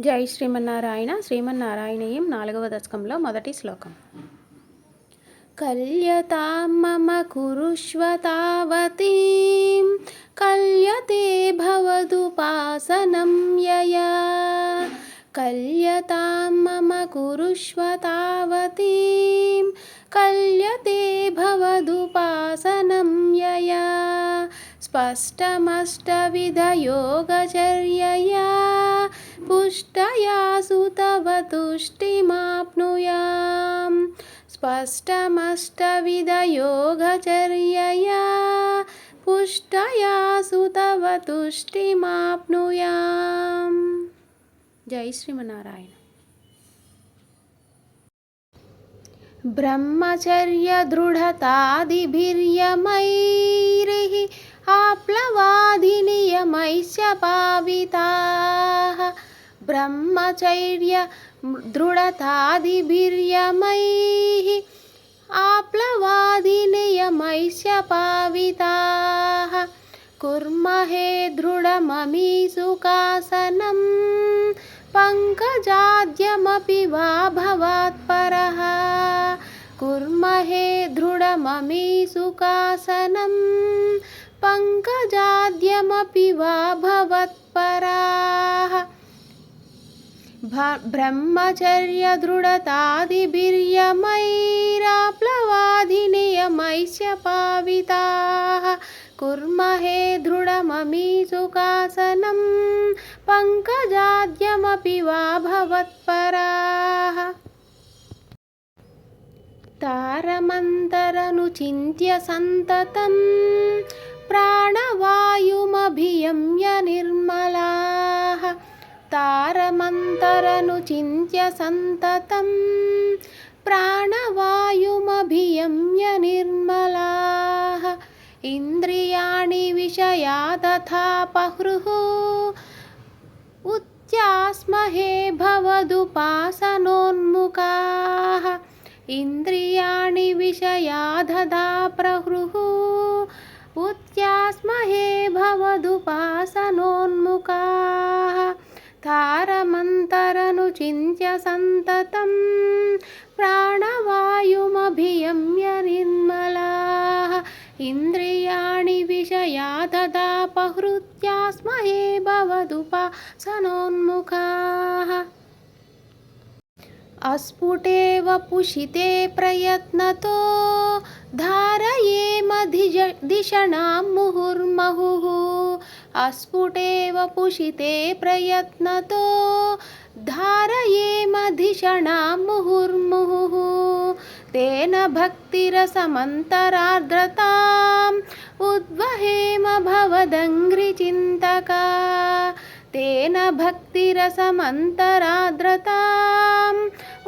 జై శ్రీమన్నారాయణ శ్రీమన్నారాయణయం నాలుగవ దశకంలో మొదటి శ్లోకం. కళ్యతామ కురుష్వతావతీ కురుష్వతావతీం కల్యతే భవదుపాసనం యయా. కల్యతాం మమ కురుష్వతావతీం భవదుపాసనం యయా. స్పష్టమష్టవిధయోగచర్యయా पुष्टया सुतव तुष्टिमाप्नुयाम् स्पष्टमष्टविधयोगचर्यया पुष्टया सुतव तुष्टिमाप्नुयाम् जय श्रीमनारायण। ब्रह्मचर्यदृढतादिभिर्यमैरिः आप्लवाधिनियमैश्च पाविताः। ब्रह्मचर्य दृढतादिभिर्यमैः आप्लवादिनियमैश्च पाविताः कुर्महे दृढममीसुकासनं पङ्कजाद्यमपि वा भवात्परः कुर्महे दृढममीसुकासनं पङ्कजाद्यमपि वा भवत्पराः బ్రహ్మచర్య దృఢతాదిబిర్యమైరాప్లవాధినియమైష్య పావితా కుర్మహే దృఢమమీసుకాసనం పంకజాద్యమపి వా భవత్పరా తారమంతరనుచింత్య సంతతం ప్రాణవాయుమభియమ్య నిర్మలా तारमन्तरनुचिन्त्य सन्ततं प्राणवायुमभियम्य निर्मलाः इन्द्रियाणि विषया तथा पह्रुः उच्चास्महे भवदुपासनोन्मुखाः इन्द्रियाणि विषया दधा प्रहृः। उच्चास्महे भवदुपासनोन्मुखाः నిరంతరను చింత్య సంతతం. ప్రాణవాయుమభియమ్య నిర్మలా. ఇంద్రియాణి విషయా తదా పహృత్యాస్మహే భవదుపాసనోన్ముఖా అస్ఫుటేవ పుషితే ప్రయత్నతో ధారయేమధిజ దిషణాం ముహుర్మహుః. అస్ఫుటేవ పుషితే ప్రయత్నతో धारयेमधिषणां मुहुर्मुहुः। तेन भक्तिरसमन्तरार्द्रताम् उद्वहेम भवदङ्घ्रिचिन्तका तेन भक्तिरसमन्तरार्द्रताम्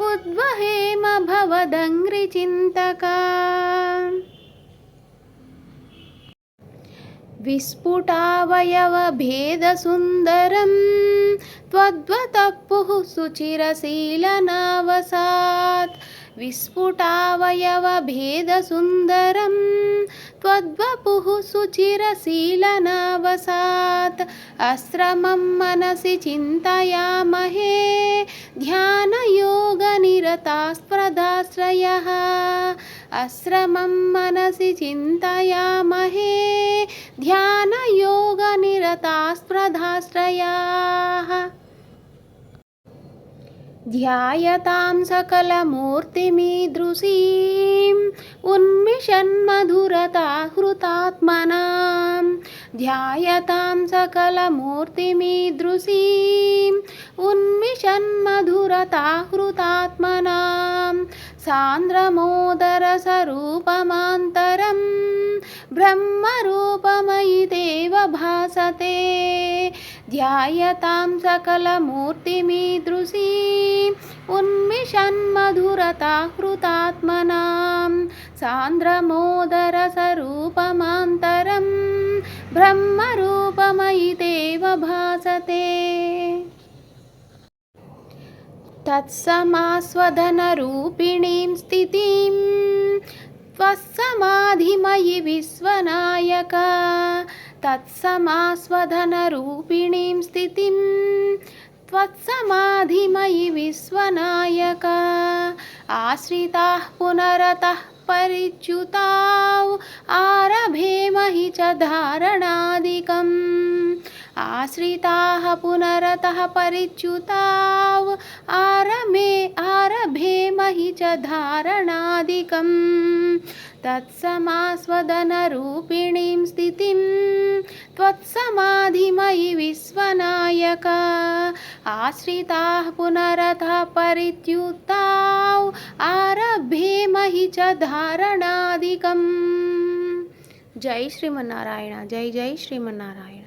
उद्वहेम भवदङ्घ्रिचिन्तका विस्फुटावयवभेदसुन्दरं त्वद्वतपुः सुचिरशीलनावसात्। विस्फुटावयवभेदसुन्दरं त्वद्वपुः सुचिरशीलनावसात्। आश्रमं मनसि चिन्तयामहे ध्यानयोगनिरतास्प्रदाश्रयः आश्रमं मनसि चिन्तयामहे ध्यानयोगनिरतास्प्रधाश्रयाः ध्यायतां सकलमूर्तिमीदृशीम् उन्मिषन्मधुरता हृतात्मनां ध्यायतां सकलमूर्तिमीदृशीम् उन्मिषन्मधुरता हृतात्मनां सान्द्रमोदरसरूपमान्तरं ब्रह्मरूपमयि देव भासते ध्यायतां सकलमूर्तिमीदृशीम् उन्मिषन्मधुरता हृतात्मनां सान्द्रमोदरसरूपमान्तरं ब्रह्मरूपमयि देव भासते तत्समास्वदनरूपिणीं स्थितिं। त्वस्समाधिमयि विश्वनायका। तत्समास्वदनरूपिणीं स्थितिं। त्वत्समाधिमयि विश्वनायक। आश्रिताः पुनरतः परिच्युताौ। आरभेमहि च धारणादिकम्। आश्रिताः पुनरतः परिच्युताौ आरमे आरभेमहि च धारणादिकम् तत्समास्वदनरूपिणीं स्थितिं त्वत्समाधिमयि विश्वनायक आश्रिताः पुनरतः परित्युताौ आरभेमहि च धारणादिकम् జై శ్రీమన్నారాయణ జై జై శ్రీమన్నారాయణ